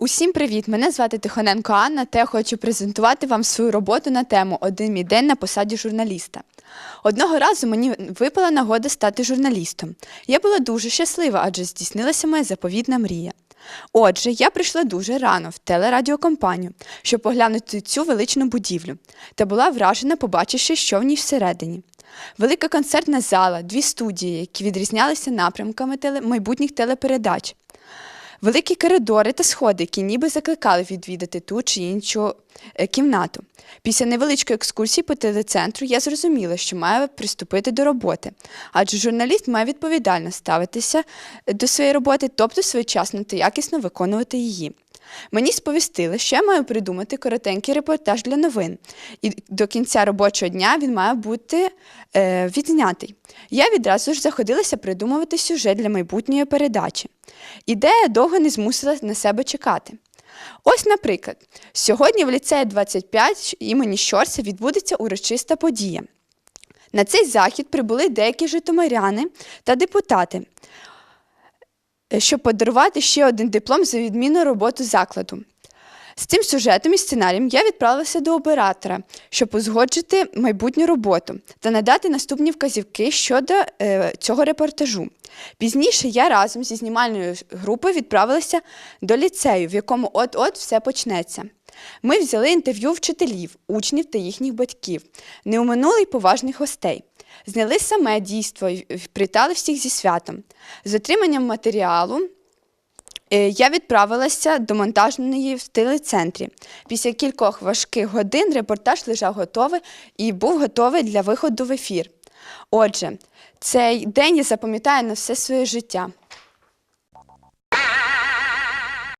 Усім привіт! Мене звати Тихоненко Анна, та я хочу презентувати вам свою роботу на тему Один мій день на посаді журналіста. Одного разу мені випала нагода стати журналістом. Я була дуже щаслива, адже здійснилася моя заповітна мрія. Отже, я прийшла дуже рано в телерадіокомпанію, щоб поглянути цю величну будівлю, та була вражена, побачивши, що в ній всередині. Велика концертна зала, дві студії, які відрізнялися напрямками теле... майбутніх телепередач. Великі коридори та сходи, які ніби закликали відвідати ту чи іншу е, кімнату. Після невеличкої екскурсії по телецентру я зрозуміла, що маю приступити до роботи, адже журналіст має відповідально ставитися е, до своєї роботи, тобто своєчасно та якісно виконувати її. Мені сповістили, що я маю придумати коротенький репортаж для новин, і до кінця робочого дня він має бути е, відзнятий. Я відразу ж заходилася придумувати сюжет для майбутньої передачі. Ідея довго не змусила на себе чекати. Ось, наприклад, сьогодні в ліцеї 25 імені Щорса відбудеться урочиста подія. На цей захід прибули деякі житомиряни та депутати, щоб подарувати ще один диплом за відмінну роботу закладу. З цим сюжетом і сценарієм я відправилася до оператора, щоб узгоджити майбутню роботу та надати наступні вказівки щодо е, цього репортажу. Пізніше я разом зі знімальною групою відправилася до ліцею, в якому от-от все почнеться. Ми взяли інтерв'ю вчителів, учнів та їхніх батьків, не оминули й поважних гостей. Зняли саме дійство і привітали всіх зі святом. З отриманням матеріалу Е, Я відправилася до монтажної в телецентрі. Після кількох важких годин репортаж лежав готовий і був готовий для виходу в ефір. Отже, цей день я запам'ятаю на все своє життя.